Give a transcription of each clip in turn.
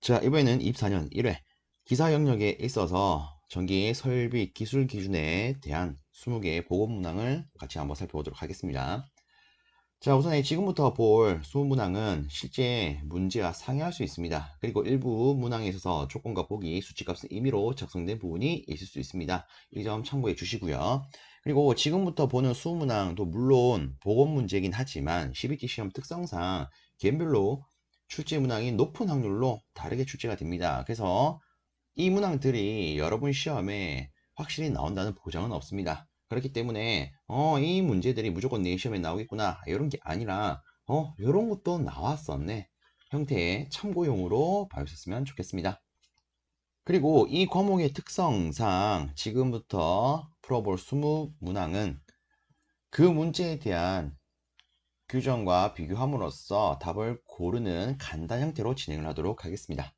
자, 이번에는 24년 1회 기사 영역에 있어서 전기 설비 기술 기준에 대한 20개의 보건 문항을 같이 한번 살펴보도록 하겠습니다. 자, 우선 지금부터 볼 수업 문항은 실제 문제와 상회할 수 있습니다. 그리고 일부 문항에 있어서 조건과 보기, 수치값은 임의로 작성된 부분이 있을 수 있습니다. 이 점 참고해 주시고요. 그리고 지금부터 보는 수업 문항도 물론 보건 문제이긴 하지만 CBT 시험 특성상 개별로 출제 문항이 높은 확률로 다르게 출제가 됩니다. 그래서 이 문항들이 여러분 시험에 확실히 나온다는 보장은 없습니다. 그렇기 때문에 어, 이 문제들이 무조건 내 시험에 나오겠구나 이런 게 아니라 어, 이런 것도 나왔었네 형태의 참고용으로 봐주셨으면 좋겠습니다. 그리고 이 과목의 특성상 지금부터 풀어볼 20문항은 그 문제에 대한 규정과 비교함으로써 답을 고르는 간단 형태로 진행을 하도록 하겠습니다.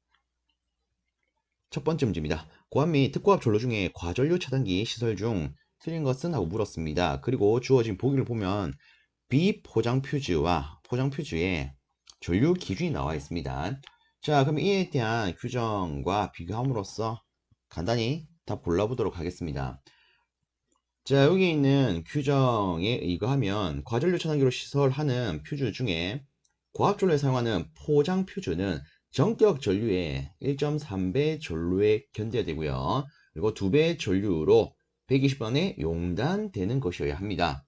첫 번째 문제입니다. 고압 및 특고압 전로 중에 과전류 차단기 시설 중 틀린 것은 하고 물었습니다. 그리고 주어진 보기를 보면 비포장 퓨즈와 포장 퓨즈의 전류 기준이 나와 있습니다. 자, 그럼 이에 대한 규정과 비교함으로써 간단히 다 골라보도록 하겠습니다. 자 여기 있는 규정에 의거하면 과전류 차단기로 시설하는 퓨즈 중에 고압전로에 사용하는 포장 퓨즈는 전격 전류의 1.3배 전류에 견뎌야 되고요. 그리고 2배 전류로 120번에 용단되는 것이어야 합니다.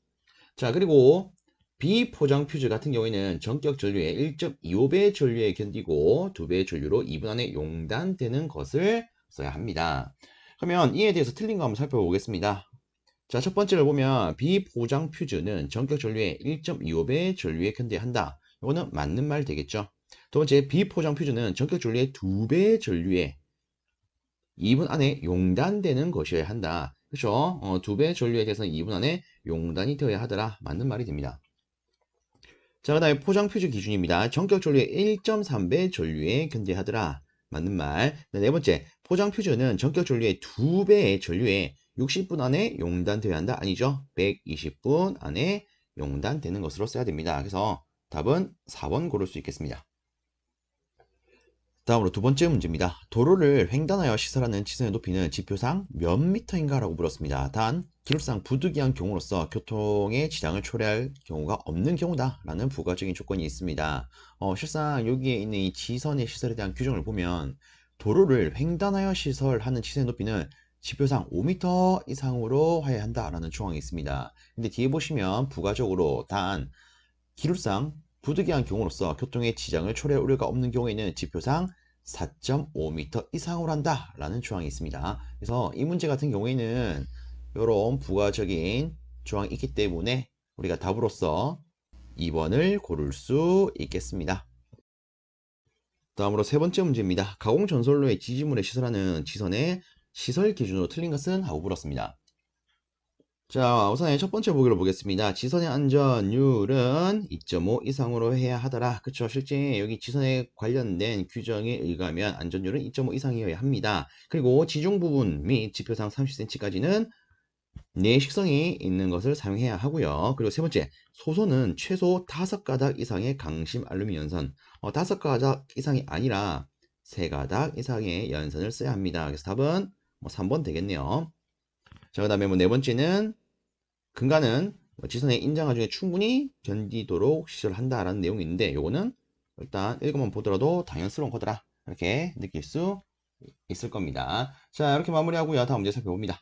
자 그리고 비포장 퓨즈 같은 경우에는 전격 전류의 1.25배 전류에 견디고 2배 전류로 2분 안에 용단되는 것을 써야 합니다. 그러면 이에 대해서 틀린 거 한번 살펴보겠습니다. 자, 첫 번째를 보면 비포장 퓨즈는 전격 전류의 1.25배 전류에 견뎌야 한다. 이거는 맞는 말 되겠죠. 두 번째, 비포장 퓨즈는 전격 전류의 2배 전류에 2분 안에 용단되는 것이어야 한다. 그렇죠? 어, 2배 전류에 대해서는 2분 안에 용단이 되어야 하더라. 맞는 말이 됩니다. 자, 그 다음에 포장 퓨즈 기준입니다. 전격 전류의 1.3배 전류에 견뎌야 하더라. 맞는 말. 네 번째, 포장 퓨즈는 전격 전류의 2배의 전류에 60분 안에 용단되어야 한다? 아니죠. 120분 안에 용단되는 것으로 써야 됩니다. 그래서 답은 4번 고를 수 있겠습니다. 다음으로 두 번째 문제입니다. 도로를 횡단하여 시설하는 지선의 높이는 지표상 몇 미터인가 라고 물었습니다. 단, 기록상 부득이한 경우로서 교통의 지장을 초래할 경우가 없는 경우다 라는 부가적인 조건이 있습니다. 어, 실상 여기에 있는 이 지선의 시설에 대한 규정을 보면 도로를 횡단하여 시설하는 지선의 높이는 지표상 5m 이상으로 해야 한다라는 조항이 있습니다. 근데 뒤에 보시면 부가적으로 단 기술상 부득이한 경우로서 교통의 지장을 초래할 우려가 없는 경우에는 지표상 4.5m 이상으로 한다라는 조항이 있습니다. 그래서 이 문제 같은 경우에는 이런 부가적인 조항이 있기 때문에 우리가 답으로서 2번을 고를 수 있겠습니다. 다음으로 세 번째 문제입니다. 가공 전설로의 지지물에 시설하는 지선의 시설 기준으로 틀린 것은 하고 물었습니다. 자, 우선 첫 번째 보기로 보겠습니다. 지선의 안전율은 2.5 이상으로 해야 하더라. 그쵸. 실제 여기 지선에 관련된 규정에 의하면 안전율은 2.5 이상이어야 합니다. 그리고 지중 부분 및 지표상 30cm까지는 내식성이 있는 것을 사용해야 하고요. 그리고 세 번째, 소선은 최소 5가닥 이상의 강심 알루미늄 연선. 어, 5가닥 이상이 아니라 3가닥 이상의 연선을 써야 합니다. 그래서 답은 뭐 3번 되겠네요. 자, 그 다음에 뭐 네 번째는 근간은 뭐 지선의 인장화 중에 충분히 견디도록 시설한다라는 내용이 있는데 요거는 일단 읽어만 보더라도 당연스러운 거더라. 이렇게 느낄 수 있을 겁니다. 자, 이렇게 마무리하고요. 다음 문제 살펴봅니다.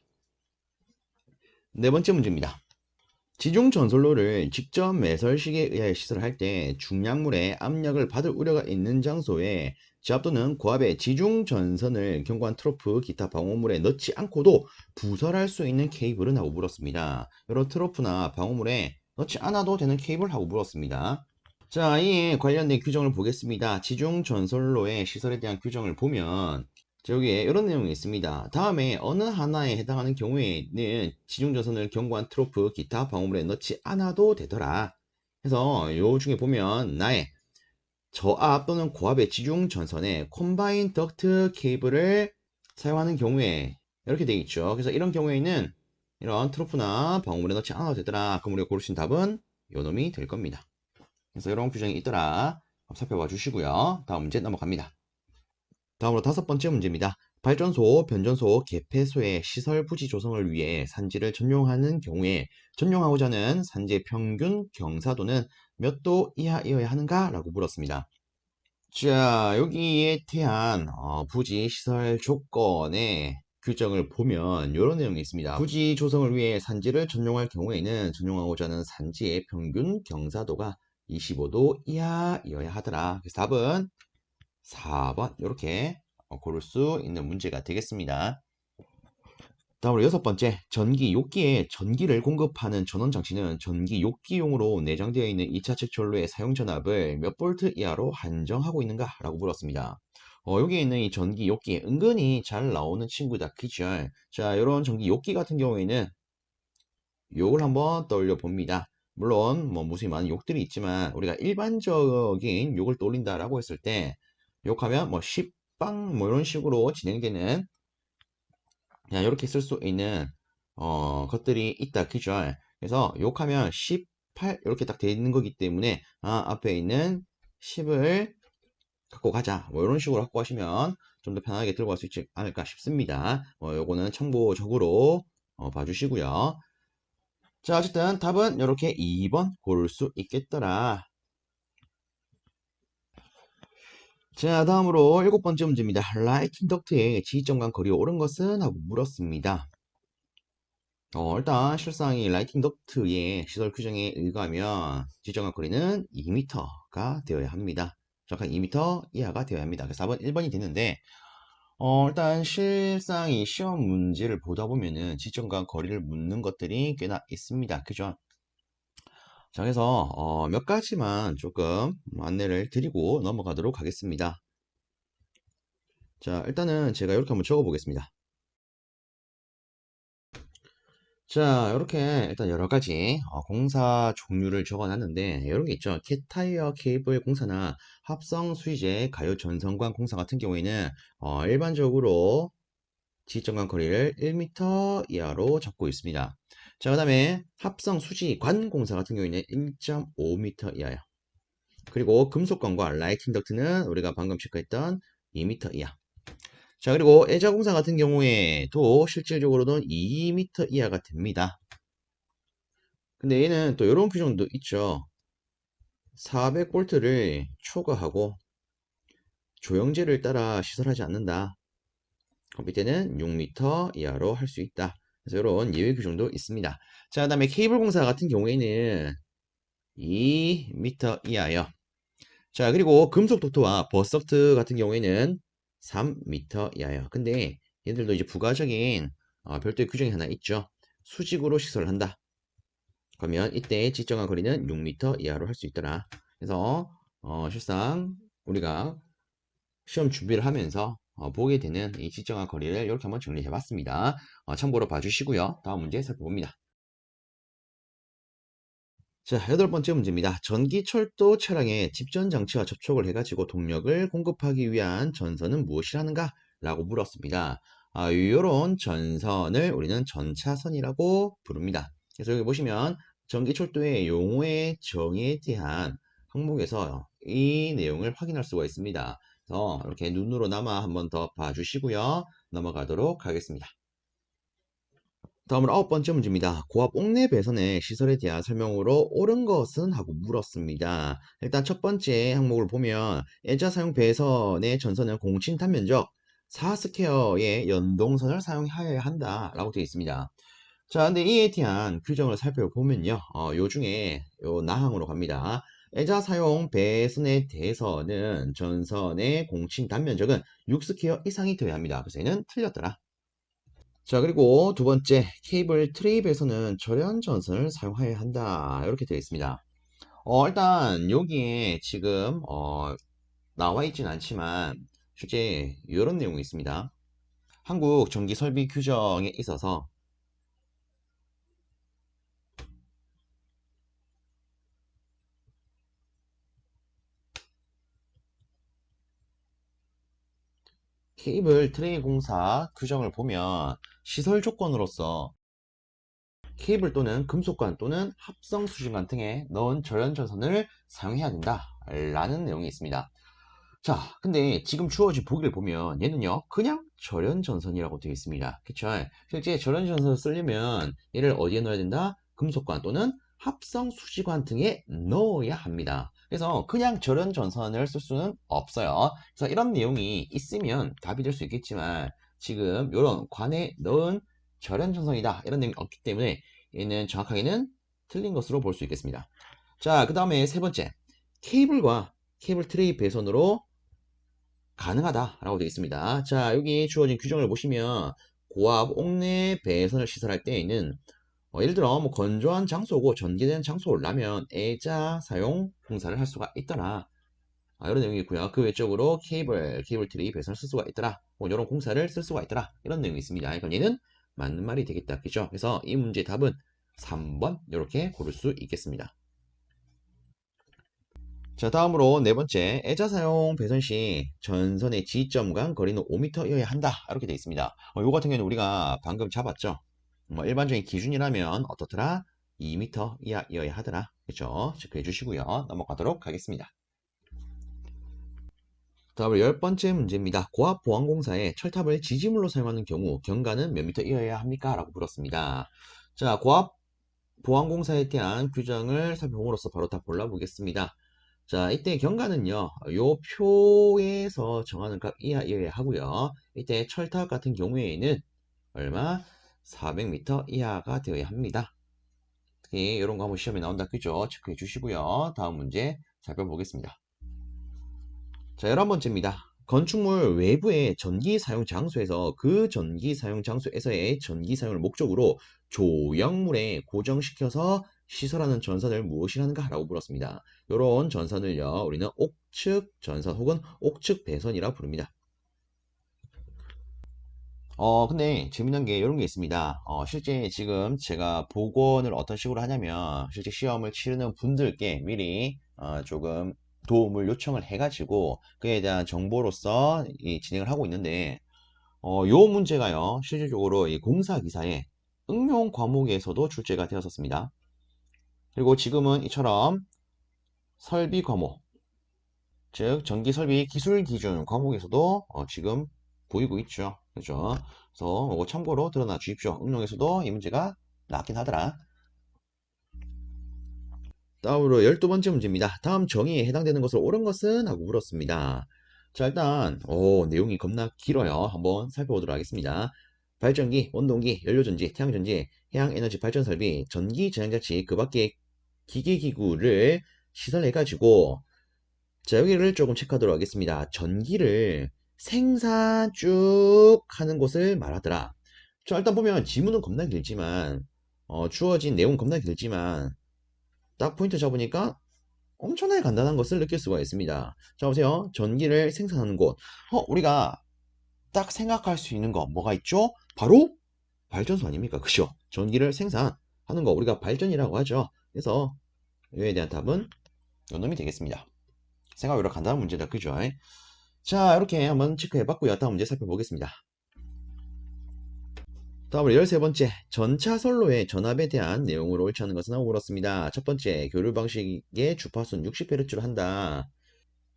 네 번째 문제입니다. 지중 전솔로를 직접 매설식에 의하여 시설할 때 중량물의 압력을 받을 우려가 있는 장소에 지압 또는 고압의 지중 전선을 경관 트로프 기타 방호물에 넣지 않고도 부설할 수 있는 케이블은 하고 물었습니다. 이런 트로프나 방호물에 넣지 않아도 되는 케이블 하고 물었습니다. 자, 이에 관련된 규정을 보겠습니다. 지중 전선로의 시설에 대한 규정을 보면 여기에 이런 내용이 있습니다. 다음에 어느 하나에 해당하는 경우에는 지중전선을 경고한 트로프, 기타 방어물에 넣지 않아도 되더라. 그래서 요 중에 보면 나의 저압 또는 고압의 지중전선에 콤바인 덕트 케이블을 사용하는 경우에 이렇게 되어 있죠. 그래서 이런 경우에는 이런 트로프나 방어물에 넣지 않아도 되더라. 그럼 우리가 있는 답은 요 놈이 될 겁니다. 그래서 이런 규정이 있더라. 살펴봐 주시고요. 다음 문제 넘어갑니다. 다음으로 다섯 번째 문제입니다. 발전소, 변전소, 개폐소의 시설 부지 조성을 위해 산지를 전용하는 경우에 전용하고자 하는 산지의 평균 경사도는 몇 도 이하이어야 하는가? 라고 물었습니다. 자, 여기에 대한 어, 부지 시설 조건의 규정을 보면 이런 내용이 있습니다. 부지 조성을 위해 산지를 전용할 경우에는 전용하고자 하는 산지의 평균 경사도가 25도 이하이어야 하더라. 그래서 답은 4번 이렇게 고를 수 있는 문제가 되겠습니다. 다음으로 여섯 번째, 전기 욕기에 전기를 공급하는 전원 장치는 전기 욕기용으로 내장되어 있는 2차측 전로의 사용 전압을 몇 볼트 이하로 한정하고 있는가? 라고 물었습니다. 어, 여기에 있는 이 전기 욕기 은근히 잘 나오는 친구다. 그죠? 자, 이런 전기 욕기 같은 경우에는 욕을 한번 떠올려 봅니다. 물론 뭐 무수히 많은 욕들이 있지만 우리가 일반적인 욕을 떠올린다라고 했을 때 욕하면 뭐 10방 뭐 이런 식으로 진행되는 그냥 이렇게 쓸 수 있는 어, 것들이 있다 그죠 그래서 욕하면 18 이렇게 딱 되어 있는 거기 때문에 아, 앞에 있는 10을 갖고 가자. 뭐 이런 식으로 갖고 가시면 좀 더 편하게 들고 갈 수 있지 않을까 싶습니다. 어, 요거는 참고적으로 어, 봐주시고요. 자 어쨌든 답은 이렇게 2번 고를 수 있겠더라 자, 다음으로 일곱 번째 문제입니다. 라이팅 덕트의 지점 간 거리가 옳은 것은? 하고 물었습니다. 어, 일단 실상 이 라이팅 덕트의 시설 규정에 의거하면 지점간 거리는 2m가 되어야 합니다. 정확한 2m 이하가 되어야 합니다. 그래서 4번 1번이 되는데 어, 일단 실상 이 시험 문제를 보다 보면은 지점간 거리를 묻는 것들이 꽤나 있습니다. 그죠? 자, 그래서 어, 몇 가지만 조금 안내를 드리고 넘어가도록 하겠습니다. 자, 일단은 제가 이렇게 한번 적어 보겠습니다. 자, 이렇게 일단 여러 가지 어, 공사 종류를 적어 놨는데 이런 게 있죠. 캣타이어 케이블 공사나 합성 수위제 가요 전선관 공사 같은 경우에는 어, 일반적으로 지점간 거리를 1m 이하로 잡고 있습니다. 자, 그 다음에 합성 수지관 공사 같은 경우에는 1.5m 이하요. 그리고 금속관과 라이팅 덕트는 우리가 방금 체크했던 2m 이하. 자, 그리고 애자 공사 같은 경우에도 실질적으로는 2m 이하가 됩니다. 근데 얘는 또 이런 규정도 있죠. 400볼트를 초과하고 조영제를 따라 시설하지 않는다. 그럼 이때는 6m 이하로 할 수 있다. 그래서 이런 예외 규정도 있습니다. 자, 그 다음에 케이블 공사 같은 경우에는 2m 이하요. 자, 그리고 금속 도트와 버서트 같은 경우에는 3m 이하요. 근데 얘들도 이제 부가적인 어, 별도의 규정이 하나 있죠. 수직으로 시설을 한다. 그러면 이때 지정한 거리는 6m 이하로 할 수 있더라. 그래서 어, 실상 우리가 시험 준비를 하면서 어, 보게 되는 이 지정한 거리를 이렇게 한번 정리해 봤습니다. 어, 참고로 봐주시고요. 다음 문제 살펴봅니다. 자, 여덟 번째 문제입니다. 전기 철도 차량에 집전 장치와 접촉을 해가지고 동력을 공급하기 위한 전선은 무엇이라는가? 라고 물었습니다. 아, 이런 전선을 우리는 전차선이라고 부릅니다. 그래서 여기 보시면 전기 철도의 용어의 정의에 대한 항목에서 이 내용을 확인할 수가 있습니다. 그래서 이렇게 눈으로나마 한번 더 봐주시고요. 넘어가도록 하겠습니다. 다음으로 아홉 번째 문제입니다. 고압 옥내 배선의 시설에 대한 설명으로 옳은 것은? 하고 물었습니다. 일단 첫 번째 항목을 보면 애자 사용 배선의 전선은 공친 단면적 4스퀘어의 연동선을 사용하여야 한다 라고 되어 있습니다. 자, 근데 이에 대한 규정을 살펴보면요. 어, 요 중에 요 나항으로 갑니다. 애자 사용 배선에 대해서는 전선의 공친 단면적은 6스퀘어 이상이 되어야 합니다. 그래서 얘는 틀렸더라. 자, 그리고 두 번째, 케이블 트레이에서는 절연 전선을 사용해야 한다. 이렇게 되어 있습니다. 어, 일단 여기에 지금 어, 나와 있진 않지만 실제 이런 내용이 있습니다. 한국 전기 설비 규정에 있어서 케이블 트레이 공사 규정을 보면 시설 조건으로서 케이블 또는 금속관 또는 합성 수신관 등에 넣은 절연 전선을 사용해야 된다 라는 내용이 있습니다 자, 근데 지금 주어진 보기를 보면 얘는요, 그냥 절연전선이라고 되어 있습니다. 그쵸? 실제 절연전선을 쓰려면 얘를 어디에 넣어야 된다? 금속관 또는 합성 수지관 등에 넣어야 합니다. 그래서 그냥 절연전선을 쓸 수는 없어요. 그래서 이런 내용이 있으면 답이 될 수 있겠지만 지금 이런 관에 넣은 절연전선이다 이런 내용이 없기 때문에 얘는 정확하게는 틀린 것으로 볼 수 있겠습니다. 자, 그 다음에 세 번째 케이블과 케이블 트레이 배선으로 가능하다라고 되어 있습니다. 자, 여기 주어진 규정을 보시면 고압 옥내 배선을 시설할 때에는 어, 예를 들어 뭐 건조한 장소고 전기된 장소라면 애자 사용 공사를 할 수가 있더라. 아, 이런 내용이 있고요. 그 외적으로 케이블, 케이블 트레이 배선을 쓸 수가 있더라. 뭐 이런 공사를 쓸 수가 있더라. 이런 내용이 있습니다. 그럼 얘는 맞는 말이 되겠다. 그죠? 그래서 이 문제의 답은 3번 이렇게 고를 수 있겠습니다. 자 다음으로 네 번째 애자 사용 배선 시 전선의 지점 간 거리는 5m여야 한다 이렇게 되어 있습니다 어, 요 같은 경우는 우리가 방금 잡았죠 뭐 일반적인 기준이라면 어떻더라? 2m 이하여야 하더라. 그렇죠 체크해 주시고요. 넘어가도록 하겠습니다. 다음으로 열 번째 문제입니다. 고압 보안공사에 철탑을 지지물로 사용하는 경우 경가는 몇 미터 이하여야 합니까? 라고 물었습니다. 자 고압 보안공사에 대한 규정을 살펴봄으로써 바로 답 골라보겠습니다. 자, 이때 경과는요, 요 표에서 정하는 값 이하여야 하고요. 이때 철탑 같은 경우에는 얼마? 400m 이하가 되어야 합니다. 특히 이런 거 한번 시험에 나온다. 그죠? 체크해 주시고요. 다음 문제 살펴보겠습니다. 자, 11번째입니다. 건축물 외부의 전기 사용 장소에서 그 전기 사용 장소에서의 전기 사용을 목적으로 조형물에 고정시켜서 시설하는 전선을 무엇이라는가 라고 물었습니다. 이런 전선을요 우리는 옥측 전선 혹은 옥측 배선이라 부릅니다. 어 근데 재미난 게 이런 게 있습니다. 어, 실제 지금 제가 복원을 어떤 식으로 하냐면 실제 시험을 치르는 분들께 미리 어, 조금 도움을 요청을 해가지고 그에 대한 정보로서 진행을 하고 있는데 어, 요 문제가요 실질적으로 이 공사 기사에 응용 과목에서도 출제가 되었었습니다. 그리고 지금은 이처럼 설비 과목, 즉 전기 설비 기술 기준 과목에서도 어, 지금 보이고 있죠. 그죠? 그래서 이거 참고로 드러나 주십시오. 응용에서도 이 문제가 나왔긴 하더라. 다음으로 12번째 문제입니다. 다음 정의에 해당되는 것을 옳은 것은? 하고 물었습니다. 자 일단 오, 내용이 겁나 길어요. 한번 살펴보도록 하겠습니다. 발전기, 원동기, 연료전지, 태양전지, 해양에너지 발전 설비, 전기 제한자치, 그 밖에 기계기구를 시설해가지고 자 여기를 조금 체크하도록 하겠습니다. 전기를 생산 쭉 하는 곳을 말하더라. 자 일단 보면 지문은 겁나 길지만 어, 주어진 내용 겁나 길지만 딱 포인트 잡으니까 엄청나게 간단한 것을 느낄 수가 있습니다. 자 보세요. 전기를 생산하는 곳. 어, 우리가 딱 생각할 수 있는 거 뭐가 있죠? 바로 발전소 아닙니까? 그죠? 전기를 생산하는 거 우리가 발전이라고 하죠. 그래서 이에 대한 답은 요 놈이 되겠습니다. 생각 외로 간단한 문제다. 그죠? 자, 이렇게 한번 체크해 봤고요. 다음 문제 살펴보겠습니다. 다음으로 13번째, 전차 선로의 전압에 대한 내용으로 옳지 않은 것은 하고 물었습니다. 첫 번째, 교류 방식의 주파수는 60Hz로 한다.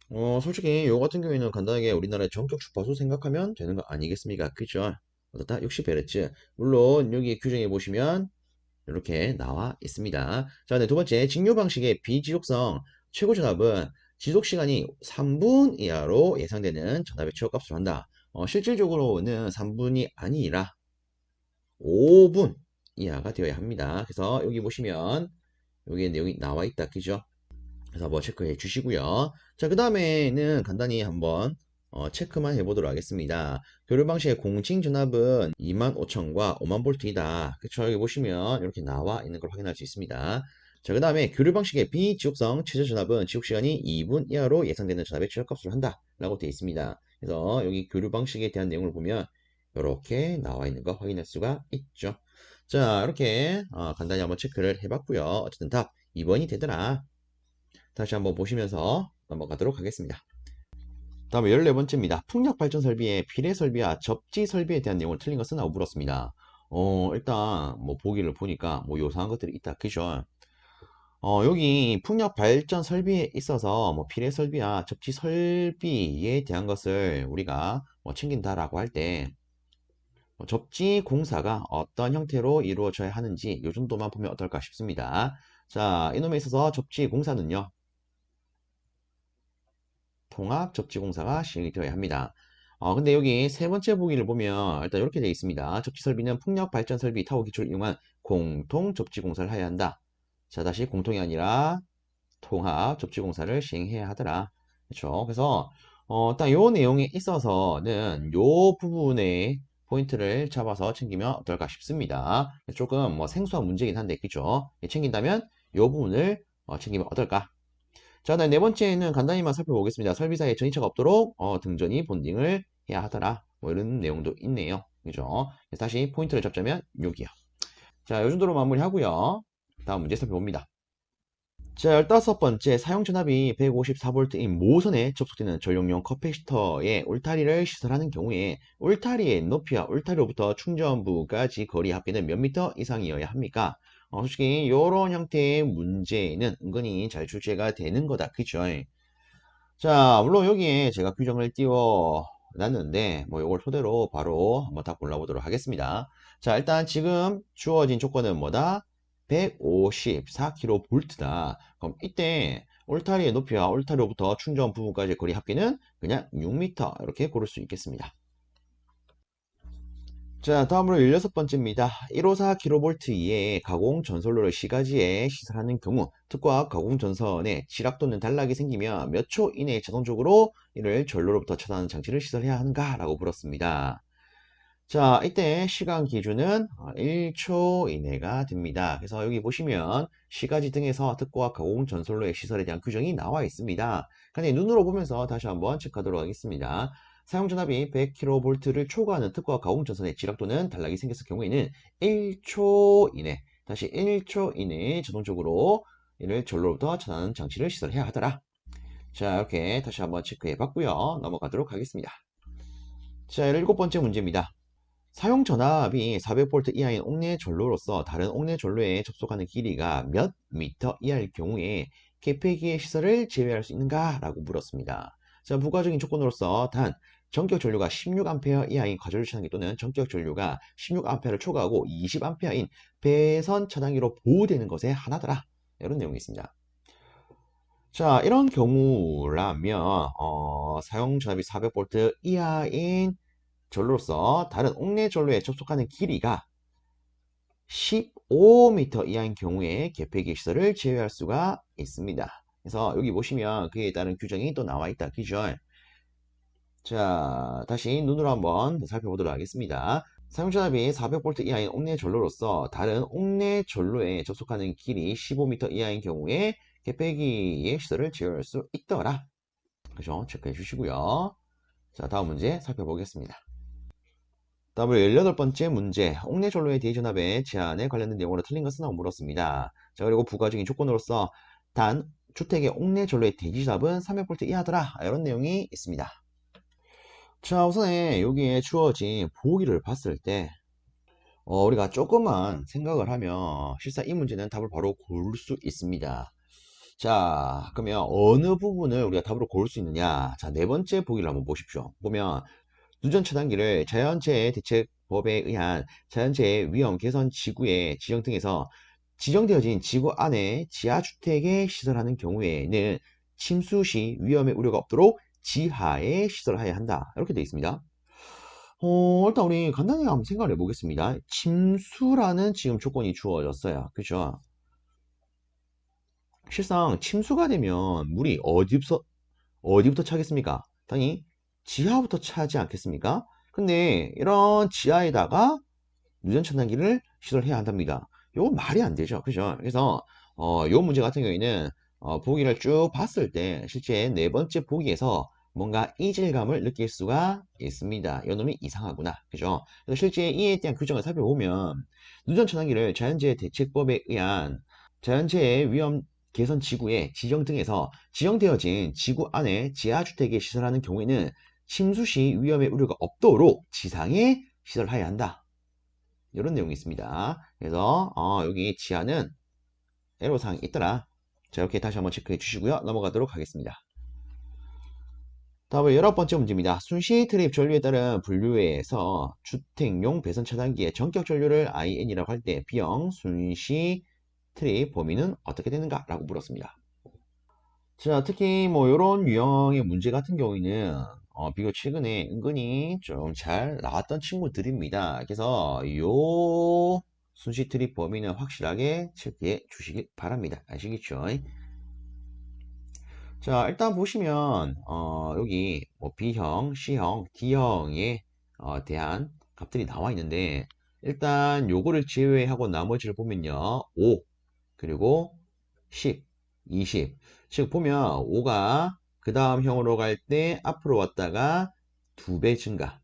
어, 솔직히 이거 같은 경우에는 간단하게 우리나라의 전격 주파수 생각하면 되는 거 아니겠습니까? 그죠? 어떻다? 60Hz. 물론 여기 규정해 보시면 이렇게 나와 있습니다. 자, 네, 두 번째, 직류 방식의 비지속성 최고 전압은 지속 시간이 3분 이하로 예상되는 전압의 최고값으로 한다. 어, 실질적으로는 3분이 아니라 5분 이하가 되어야 합니다. 그래서 여기 보시면 여기에 내용이 나와 있다. 그죠? 그래서 한번 체크해 주시고요. 자, 그 다음에는 간단히 한번 어, 체크만 해보도록 하겠습니다. 교류 방식의 공칭 전압은 25,000과 5만 볼트이다. 그쵸? 여기 보시면 이렇게 나와 있는 걸 확인할 수 있습니다. 자, 그 다음에 교류 방식의 비지속성 최저 전압은 지속 시간이 2분 이하로 예상되는 전압의 최저값으로 한다. 라고 되어 있습니다. 그래서 여기 교류 방식에 대한 내용을 보면 이렇게 나와 있는 거 확인할 수가 있죠. 자, 이렇게 어, 간단히 한번 체크를 해봤고요. 어쨌든 답 2번이 되더라. 다시 한번 보시면서 넘어가도록 하겠습니다. 다음에 14번째입니다. 풍력 발전 설비의 비례 설비와 접지 설비에 대한 내용을 틀린 것은 하고 물었습니다. 어, 일단 뭐 보기를 보니까 뭐 요상한 것들이 있다. 그죠? 어, 여기 풍력 발전 설비에 있어서 뭐 피례 설비와 접지 설비에 대한 것을 우리가 뭐 챙긴다라고 할때뭐 접지 공사가 어떤 형태로 이루어져야 하는지 이 정도만 보면 어떨까 싶습니다. 자, 이놈에 있어서 접지 공사는요. 통합 접지 공사가 시행이 되어야 합니다. 어, 근데 여기 세 번째 보기를 보면 일단 이렇게 되어 있습니다. 접지 설비는 풍력 발전 설비 타워 기초를 이용한 공통 접지 공사를 해야 한다. 자, 다시 공통이 아니라 통합 접지 공사를 시행해야 하더라. 그렇죠? 그래서 어, 딱 요 내용에 있어서는 요 부분에 포인트를 잡아서 챙기면 어떨까 싶습니다. 조금 뭐 생소한 문제긴 한데, 그죠? 챙긴다면 요 부분을 어, 챙기면 어떨까? 자, 네 번째는 간단히만 살펴보겠습니다. 설비사에 전이차가 없도록 어, 등전이 본딩을 해야 하더라. 뭐 이런 내용도 있네요. 그죠? 다시 포인트를 잡자면 여기요. 자, 요 정도로 마무리하고요. 다음 문제 살펴봅니다. 자, 15번째 사용 전압이 154V인 모선에 접속되는 전용용 커피시터에 울타리를 시설하는 경우에 울타리의 높이와 울타리로부터 충전부까지 거리 합계는 몇 미터 이상이어야 합니까? 어, 솔직히 이런 형태의 문제는 은근히 잘 출제가 되는 거다. 그죠? 자, 물론 여기에 제가 규정을 띄워 놨는데 뭐 이걸 토대로 바로 한번 다 골라보도록 하겠습니다. 자, 일단 지금 주어진 조건은 뭐다? 154kV다. 그럼 이때 울타리의 높이와 울타리로부터 충전 부분까지 거리 합계는 그냥 6m 이렇게 고를 수 있겠습니다. 자, 다음으로 16번째입니다. 154kV 이하의 가공 전선로를 시가지에 시설하는 경우 특과 가공 전선에 지락 또는 단락이 생기면 몇 초 이내에 자동적으로 이를 전로로부터 차단하는 장치를 시설해야 하는가? 라고 물었습니다. 자, 이때 시간 기준은 1초 이내가 됩니다. 그래서 여기 보시면 시가지 등에서 특과 가공 전선로의 시설에 대한 규정이 나와 있습니다. 근데 눈으로 보면서 다시 한번 체크하도록 하겠습니다. 사용 전압이 100kV를 초과하는 특과 가공 전선에 지락 또는 단락이 생겼을 경우에는 1초 이내, 다시 1초 이내에 자동적으로 이를 전로부터 차단하는 장치를 시설해야 하더라. 자, 이렇게 다시 한번 체크해 봤고요. 넘어가도록 하겠습니다. 자, 일곱 번째 문제입니다. 사용 전압이 400V 이하인 옥내 전로로서 다른 옥내 전로에 접속하는 길이가 몇 미터 이하일 경우에 개폐기의 시설을 제외할 수 있는가? 라고 물었습니다. 자, 부가적인 조건으로서 단 전격 전류가 16A 이하인 과전류 차단기 또는 전격 전류가 16A를 초과하고 20A인 배선 차단기로 보호되는 것에 하나더라. 이런 내용이 있습니다. 자, 이런 경우라면 어, 사용 전압이 400V 이하인 전로로서 다른 옥내 전로에 접속하는 길이가 15m 이하인 경우에 개폐기 시설을 제외할 수가 있습니다. 그래서 여기 보시면 그에 따른 규정이 또 나와 있다. 그죠? 자, 다시 눈으로 한번 살펴보도록 하겠습니다. 사용전압이 400V 이하인 옥내 전로로서 다른 옥내 전로에 접속하는 길이 15m 이하인 경우에 개폐기의 시설을 제외할 수 있더라. 그죠? 체크해 주시고요. 자, 다음 문제 살펴보겠습니다. 다음으로 18번째 문제 옥내 전로의 대전압의 제한에 관련된 내용으로 틀린 것은 하고 물었습니다. 자 그리고 부가적인 조건으로서 단 주택의 옥내 전로의 대지압은 300V 이하더라 이런 내용이 있습니다. 자 우선에 여기에 주어진 보기를 봤을 때 어, 우리가 조금만 생각을 하면 실사 이 문제는 답을 바로 고를 수 있습니다. 자 그러면 어느 부분을 우리가 답으로 고를 수 있느냐 자 네 번째 보기를 한번 보십시오 보면 누전 차단기를 자연재해 대책법에 의한 자연재해 위험 개선 지구의 지정 등에서 지정되어진 지구 안에 지하주택에 시설하는 경우에는 침수 시 위험의 우려가 없도록 지하에 시설해야 한다. 이렇게 되어 있습니다. 어, 일단 우리 간단히 한번 생각을 해보겠습니다. 침수라는 지금 조건이 주어졌어요. 그죠? 실상 침수가 되면 물이 어디부터, 어디부터 차겠습니까? 당연히 지하부터 차지 않겠습니까? 근데 이런 지하에다가 유전 차단기를 시설해야 한답니다. 이거 말이 안 되죠. 그죠? 그래서 어, 요 문제 같은 경우에는 어, 보기를 쭉 봤을 때 실제 네 번째 보기에서 뭔가 이질감을 느낄 수가 있습니다. 이놈이 이상하구나. 그죠? 그래서 실제 이에 대한 규정을 살펴보면 누전 차단기를 자연재해 대책법에 의한 자연재해 위험 개선 지구의 지정 등에서 지정되어진 지구 안에 지하주택에 시설하는 경우에는 침수 시 위험의 우려가 없도록 지상에 시설해야 한다. 이런 내용이 있습니다. 그래서 어, 여기 지하는 애로사항이 있더라. 자, 이렇게 다시 한번 체크해 주시고요. 넘어가도록 하겠습니다. 다음은 열아홉 번째 문제입니다. 순시 트립 전류에 따른 분류에서 주택용 배선 차단기의 전격 전류를 IN이라고 할 때 B형 순시 트립 범위는 어떻게 되는가? 라고 물었습니다. 자, 특히 뭐 이런 유형의 문제 같은 경우에는 어, 비교 최근에 은근히 좀 잘 나왔던 친구들입니다. 그래서 요 순시 트립 범위는 확실하게 체크해 주시기 바랍니다. 아시겠죠? 자, 일단 보시면 어, 여기 뭐 B형, C형, D형에 어, 대한 값들이 나와 있는데 일단 요거를 제외하고 나머지를 보면요. 5 그리고 10, 20. 즉 보면 5가 그 다음 형으로 갈 때 앞으로 왔다가 두 배 증가.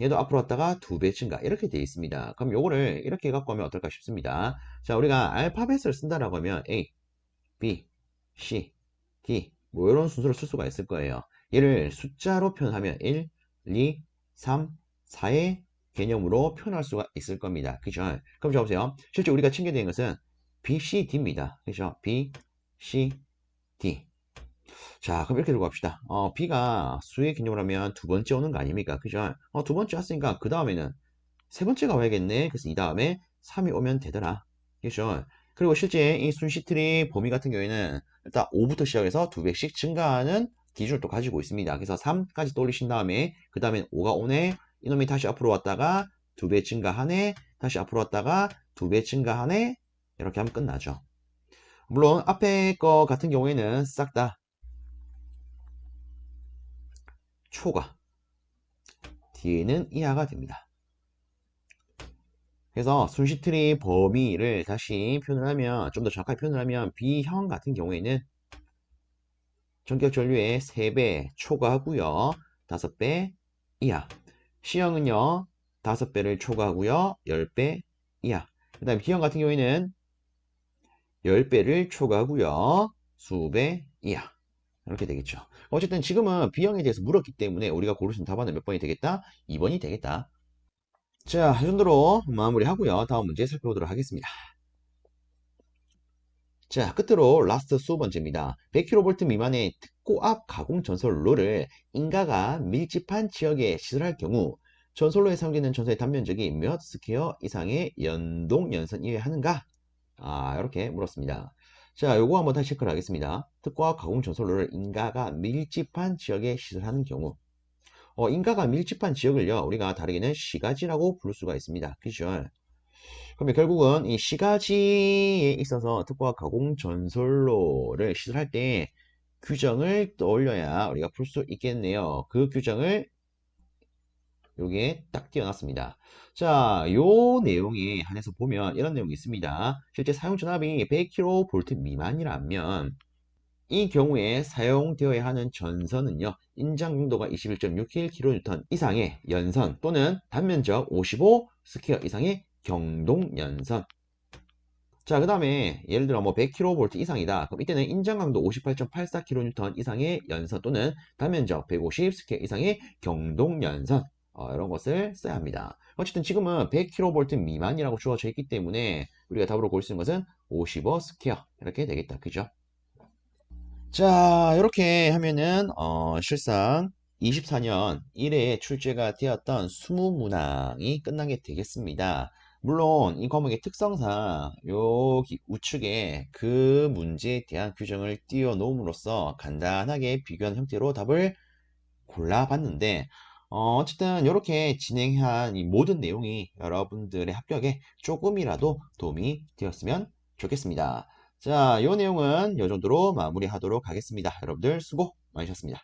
얘도 앞으로 왔다가 두 배 증가. 이렇게 되어 있습니다. 그럼 요거를 이렇게 갖고 하면 어떨까 싶습니다. 자, 우리가 알파벳을 쓴다라고 하면 A, B, C, D 뭐 이런 순서를 쓸 수가 있을 거예요. 얘를 숫자로 표현하면 1, 2, 3, 4의 개념으로 표현할 수가 있을 겁니다. 그죠? 그럼 자 보세요. 실제 우리가 챙겨야 것은 B, C, D입니다. 그죠? B, C, D. 자, 그럼 이렇게 들고 갑시다. 어, B가 수의 개념을 하면 두 번째 오는 거 아닙니까? 그죠? 어, 두 번째 왔으니까 그 다음에는 세 번째가 와야겠네. 그래서 이 다음에 3이 오면 되더라. 그죠? 그리고 실제 이 순시트리 범위 같은 경우에는 일단 5부터 시작해서 2배씩 증가하는 기준을 또 가지고 있습니다. 그래서 3까지 떠올리신 다음에 그 다음에 5가 오네 이놈이 다시 앞으로 왔다가 2배 증가하네 다시 앞으로 왔다가 2배 증가하네 이렇게 하면 끝나죠. 물론 앞에 거 같은 경우에는 싹 다 초가 뒤에는 이하가 됩니다. 그래서 순시트리 범위를 다시 표현을 하면 좀 더 정확하게 표현을 하면 B형 같은 경우에는 전격 전류의 3배 초과하고요. 5배 이하. C형은요. 5배를 초과하고요. 10배 이하. 그 다음 B형 같은 경우에는 10배를 초과하고요. 수배 이하. 이렇게 되겠죠. 어쨌든 지금은 B형에 대해서 물었기 때문에 우리가 있는 답안은 몇 번이 되겠다? 2번이 되겠다. 자, 이 정도로 마무리하고요. 다음 문제 살펴보도록 하겠습니다. 자, 끝으로 라스트 수 번째입니다. 100kV 미만의 특고압 가공 전솔로를 인가가 밀집한 지역에 시설할 경우 전솔로에 사용되는 전선의 단면적이 몇 스퀘어 이상의 연동 연선 이외 하는가? 아, 이렇게 물었습니다. 자, 요거 한번 다시 체크를 하겠습니다. 특고압 가공 전솔로를 인가가 밀집한 지역에 시설하는 경우 어, 인가가 밀집한 지역을요, 우리가 다르게는 시가지라고 부를 수가 있습니다. 그죠? 그러면 결국은 이 시가지에 있어서 특과 가공 전솔로를 시설할 때 규정을 떠올려야 우리가 풀 수 있겠네요. 그 규정을 여기에 딱 띄워놨습니다. 자, 요 내용에 한해서 보면 이런 내용이 있습니다. 실제 사용 전압이 100kV 미만이라면 이 경우에 사용되어야 하는 전선은요. 인장 용도가 21.61kN 이상의 연선 또는 단면적 55 스퀘어 이상의 경동 연선 자, 그 다음에 예를 들어 뭐 100kV 이상이다. 그럼 이때는 인장 강도 58.84kN 이상의 연선 또는 단면적 150 스퀘어 이상의 경동 연선 어, 이런 것을 써야 합니다. 어쨌든 지금은 100kV 미만이라고 주어져 있기 때문에 우리가 답으로 고를 수 있는 것은 55 스퀘어 이렇게 되겠다. 그죠? 자, 이렇게 하면은 어, 실상 24년 1회에 출제가 되었던 수무문항이 끝난 게 되겠습니다. 물론 이 과목의 특성상 여기 우측에 그 문제에 대한 규정을 띄워 놓음으로써 간단하게 비교한 형태로 답을 골라봤는데 어, 쨌든 이렇게 진행한 이 모든 내용이 여러분들의 합격에 조금이라도 도움이 되었으면 좋겠습니다. 자, 이 내용은 이 정도로 마무리하도록 하겠습니다. 여러분들 수고 많으셨습니다.